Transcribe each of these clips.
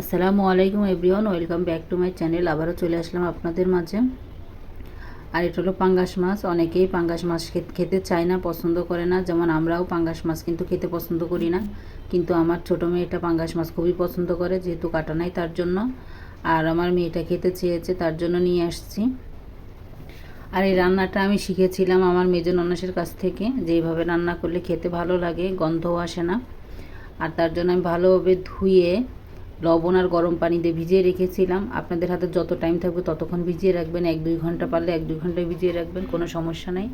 আসসালামু আলাইকুম everyone, welcome back to my channel. আবারও চলে আসলাম আপনাদের মাঝে। আর এটা হলো পাঙ্গাস মাছ। অনেকেই পাঙ্গাস মাছ খেতে চায় না, পছন্দ করে না। যেমন আমরাও পাঙ্গাস মাছ কিন্তু খেতে পছন্দ করি না। কিন্তু আমার ছোটো মেয়েটা পাঙ্গাস মাছ খুবই পছন্দ করে, যেহেতু কাটা নাই তার জন্য। আর আমার মেয়েটা খেতে চেয়েছে, তার জন্য নিয়ে আসছি। আর এই রান্নাটা আমি শিখেছিলাম আমার মেজ ননাসের কাছ থেকে, যে এইভাবে রান্না করলে খেতে ভালো লাগে, গন্ধও আসে না। আর তার জন্য আমি ভালোভাবে ধুয়ে লবণ আর গরম পানি দিয়ে ভিজিয়ে রেখেছিলাম। আপনাদের হাতে যত টাইম থাকবে ততক্ষণ ভিজিয়ে রাখবেন। এক, দুই ঘণ্টা পারলে এক, দুই ঘন্টায় ভিজিয়ে রাখবেন, কোনো সমস্যা নেই।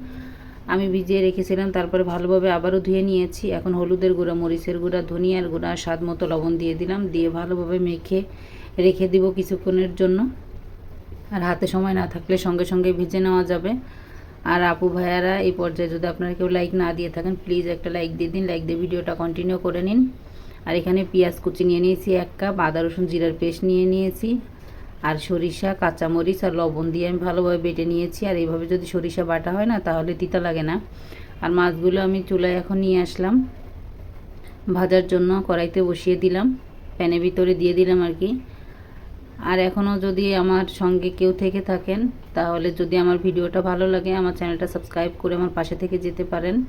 আমি ভিজিয়ে রেখেছিলাম, তারপরে ভালোভাবে আবারও ধুয়ে নিয়েছি। এখন হলুদের গুঁড়া, মরিচের গুঁড়া, ধনিয়ার গুঁড়া, স্বাদ মতো লবণ দিয়ে দিলাম। দিয়ে ভালোভাবে মেখে রেখে দিব কিছুক্ষণের জন্য। আর হাতে সময় না থাকলে সঙ্গে সঙ্গে ভেজে নেওয়া যাবে। আর আপু ভাইয়ারা, এই পর্যায়ে যদি আপনারা কেউ লাইক না দিয়ে থাকেন প্লিজ একটা লাইক দিয়ে দিন। লাইক দিয়ে ভিডিওটা কন্টিনিউ করে নিন। এখানে পেঁয়াজ কুচি নিয়ে নিয়েছি এক কাপ, আদা, রসুন, জিরার পেস্ট নিয়ে নিয়েছি। আর সরিষা, কাঁচামরিচ আর লবণ দিয়ে আমি ভালোভাবে বেটে নিয়েছি। আর এইভাবে যদি সরিষা বাটা হয় না, তাহলে তিতা লাগে না। আর মাছগুলো আমি চুলায় এখন নিয়ে আসলাম। ভাজার জন্য কড়াইতে বসিয়ে দিলাম। প্যানের ভিতরে দিয়ে দিলাম আর কি। আর এখনও যদি আমার সঙ্গে কেউ থেকে থাকেন, তাহলে যদি আমার ভিডিওটা ভালো লাগে, আমার চ্যানেলটা সাবস্ক্রাইব করে আমার পাশে থেকে যেতে পারেন।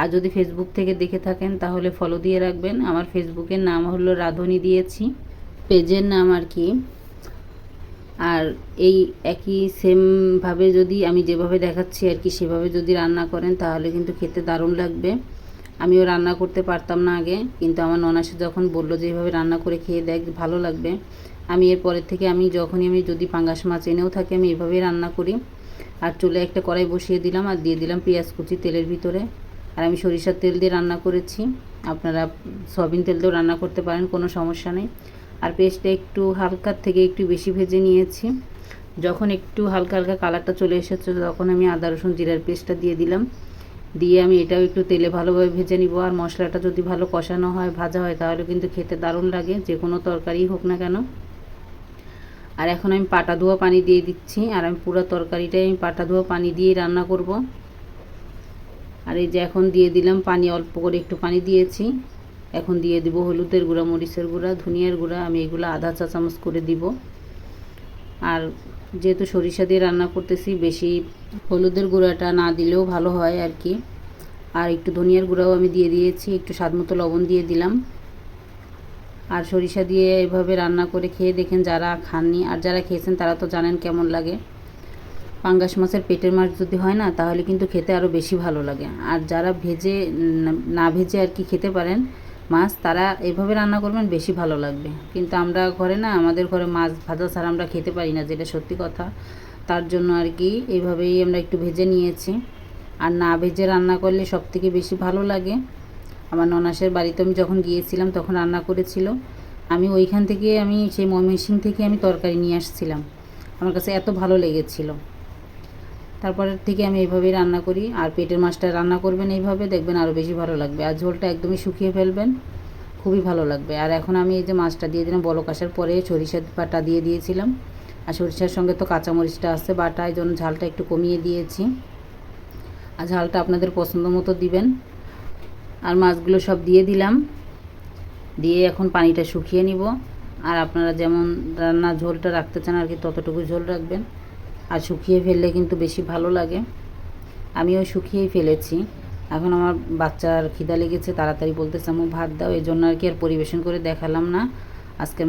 আর যদি ফেসবুক থেকে দেখে থাকেন, তাহলে ফলো দিয়ে রাখবেন। আমার ফেসবুকের নাম হলো রাধুনি দিয়েছি। পেজের নাম আর কি। আর এই একই সেমভাবে যদি আমি যেভাবে দেখাচ্ছি আর কি, সেভাবে যদি রান্না করেন, তাহলে কিন্তু খেতে দারুণ লাগবে। আমিও রান্না করতে পারতাম না আগে, কিন্তু আমার ননাসে যখন বলল যে এইভাবে রান্না করে খেয়ে দেখ, ভালো লাগবে। আমি এর পরের থেকে আমি যখনই আমি যদি পাঙ্গাস মাছ এনেও থাকি, আমি এভাবেই রান্না করি। আর চুলে একটা কড়াই বসিয়ে দিলাম আর দিয়ে দিলাম পেঁয়াজ কুচি তেলের ভিতরে। আর আমি সরিষার তেল দিয়ে রান্না করেছি। আপনারা সয়াবিন তেল দিয়েও রান্না করতে পারেন, কোনো সমস্যা নেই। আর পেস্টটা একটু হালকার থেকে একটু বেশি ভেজে নিয়েছি। যখন একটু হালকা হালকা কালারটা চলে এসেছে, তখন আমি আদা, রসুন, জিরার পেস্টটা দিয়ে দিলাম। দিয়ে আমি এটাও একটু তেলে ভালোভাবে ভেজে নিব। আর মশলাটা যদি ভালো কষানো হয়, ভাজা হয়, তাহলে কিন্তু খেতে দারুণ লাগে। যে কোনো তরকারি হোক না কেন। আর এখন আমি পাটা ধোয়া পানি দিয়ে দিচ্ছি। আর আমি পুরো তরকারিটাই আমি পাটা ধোয়া পানি দিয়েই রান্না করব। আর এই যে এখন দিয়ে দিলাম পানি, অল্প করে একটু পানি দিয়েছি। এখন দিয়ে দিব হলুদের গুঁড়া, মরিচের গুঁড়া, ধনিয়ার গুঁড়া, আমি এগুলো আধা চা চামচ করে দিব। আর যেহেতু সরিষা দিয়ে রান্না করতেছি, বেশি হলুদের গুঁড়াটা না দিলেও ভালো হয় আর কি। আর একটু ধনিয়ার গুঁড়াও আমি দিয়ে দিয়েছি, একটু স্বাদ মতো লবণ দিয়ে দিলাম। আর সরিষা দিয়ে এভাবে রান্না করে খেয়ে দেখেন যারা খাননি, আর যারা খেয়েছেন তারা তো জানেন কেমন লাগে। পাঙ্গাস মাছের পেটের মাছ যদি হয় না, তাহলে কিন্তু খেতে আরও বেশি ভালো লাগে। আর যারা ভেজে না ভেজে আর কি খেতে পারেন মাছ, তারা এভাবে রান্না করবেন, বেশি ভালো লাগবে। কিন্তু আমরা ঘরে না, আমাদের ঘরে মাছ ভাজা ছাড়া আমরা খেতে পারি না, যেটা সত্যি কথা। তার জন্য আর কি এইভাবেই আমরা একটু ভেজে নিয়েছি। আর না ভেজে রান্না করলে সব থেকে বেশি ভালো লাগে। আমার ননাসের বাড়িতে আমি যখন গিয়েছিলাম, তখন রান্না করেছিল। আমি ওইখান থেকে, আমি সেই ময়মনসিং থেকে আমি তরকারি নিয়ে আসছিলাম। আমার কাছে এত ভালো লেগেছিলো। তারপরের থেকে আমি এইভাবেই রান্না করি। আর পেটের মাছটা রান্না করবেন এইভাবে, দেখবেন আরও বেশি ভালো লাগবে। আর ঝোলটা একদমই শুকিয়ে ফেলবেন, খুবই ভালো লাগবে। আর এখন আমি এই যে মাছটা দিয়ে দিলাম, বলক আসার পরে সরিষার বাটা দিয়ে দিয়েছিলাম। আর সরিষার সঙ্গে তো কাঁচামরিচটা আসছে বাটা, এই জন্য ঝালটা একটু কমিয়ে দিয়েছি। আর ঝালটা আপনাদের পছন্দ মতো দিবেন। আর মাছগুলো সব দিয়ে দিলাম। দিয়ে এখন পানিটা শুকিয়ে নিব। আর আপনারা যেমন রান্না ঝোলটা রাখতে চান আর কি, ততটুকু ঝোল রাখবেন। আর শুকিয়ে ফেললে কিন্তু বেশি ভালো লাগে। আমিও শুকিয়েই ফেলেছি। এখন আমার বাচ্চার খিদা লেগেছে, তাড়াতাড়ি বলতেছে আমার ভাত দাও। এই জন্য আর কি আর পরিবেশন করে দেখালাম না। আজকের